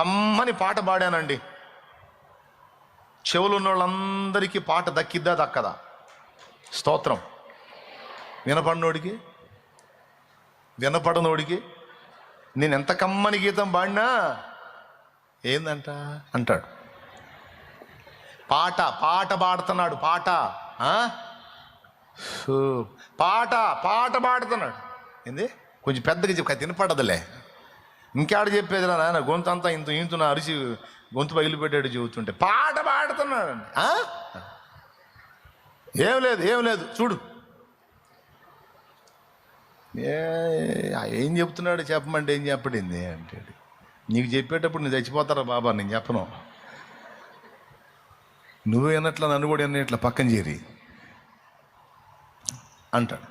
కమ్మని పాట పాడానండి. చెవులు ఉన్న వాళ్ళందరికీ పాట దక్కిద్దా దక్కదా? స్తోత్రం. వినపడినోడికి వినపడనోడికి నేను ఎంత కమ్మని గీతం పాడినా? ఏందంట? అంటాడు. పాట పాట పాడుతున్నాడు పాట. పాట పాట పాడుతున్నాడు. ఏంది? కొంచెం పెద్దగా చెప్పు తినపడదులే ఇంకాడ చెప్పేదిరా నాయన గొంతు అంతా ఇంత ఇంతున అరిచి గొంతు పగిలిపెట్టాడు చెబుతుంటే పాట పాడుతున్నాడండి ఆ? ఏం లేదు ఏం లేదు చూడు. ఏ ఏం చెప్తున్నాడు చెప్పమంటే ఏం చెప్పడింది అంటాడు. నీకు చెప్పేటప్పుడు నేను చచ్చిపోతారా బాబా నేను చెప్పను. నువ్వు వినట్లా నన్ను కూడా వినట్లా పక్కన చేరి. అంటాడు.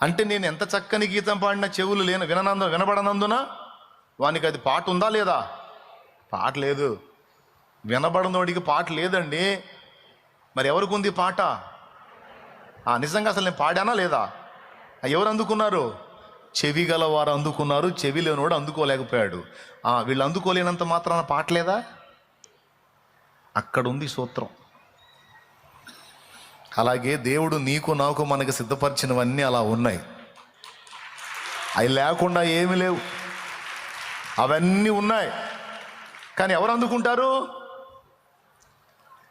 అంటే నేను ఎంత చక్కని గీతం పాడినా చెవులు లేను విననందు వినబడనందున వానికి అది పాట ఉందా లేదా? పాట లేదు. వినబడనోడికి పాట లేదండి. మరి ఎవరికి ఉంది పాట? ఆ నిజంగా అసలు నేను పాడానా లేదా? ఎవరు అందుకున్నారు? చెవి గల వారు అందుకున్నారు. చెవి లేనివాడు అందుకోలేకపోయాడు. ఆ, వీళ్ళు అందుకోలేనంత మాత్రాన పాట లేదా? అక్కడ ఉంది సూత్రం. అలాగే దేవుడు నీకు నాకు మనకు సిద్ధపరిచినవన్నీ అలా ఉన్నాయి. అవి లేకుండా ఏమీ లేవు. అవన్నీ ఉన్నాయి. కానీ ఎవరు అందుకుంటారు?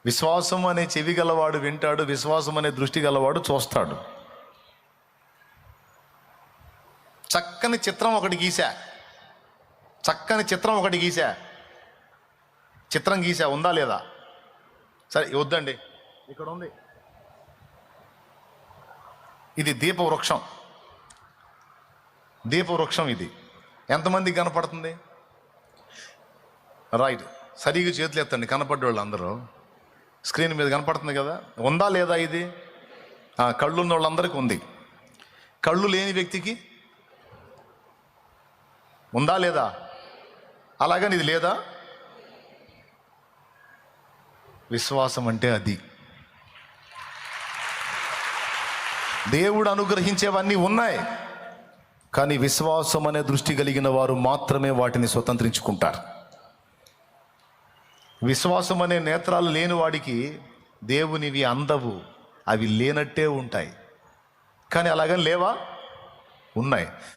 విశ్వాసం అనే చెవి గలవాడు వింటాడు విశ్వాసం అనే దృష్టి గలవాడు చూస్తాడు. చక్కని చిత్రం ఒకటి గీసా చక్కని చిత్రం ఒకటి గీసా చిత్రం గీసా ఉందా లేదా? సరే వద్దండి. ఇక్కడ ఉంది. ఇది దీప వృక్షం దీప వృక్షం ఇది. ఎంతమందికి కనపడుతుంది? రైట్. సరిగ్గా చేతులు ఎత్తండి కనపడ్డోళ్ళు అందరూ. స్క్రీన్ మీద కనపడుతుంది కదా? ఉందా లేదా ఇది? కళ్ళు ఉన్న వాళ్ళందరికీ ఉంది. కళ్ళు లేని వ్యక్తికి ఉందా లేదా? అలాగని ఇది లేదా? విశ్వాసం అంటే అది. దేవుడు అనుగ్రహించేవన్నీ ఉన్నాయి. కానీ విశ్వాసం అనే దృష్టి కలిగిన వారు మాత్రమే వాటిని స్వతంత్రించుకుంటారు. విశ్వాసం అనే నేత్రాలు లేని వాడికి దేవునివి అందవు అవి లేనట్టే ఉంటాయి. కానీ అలాగని లేవా? ఉన్నాయి.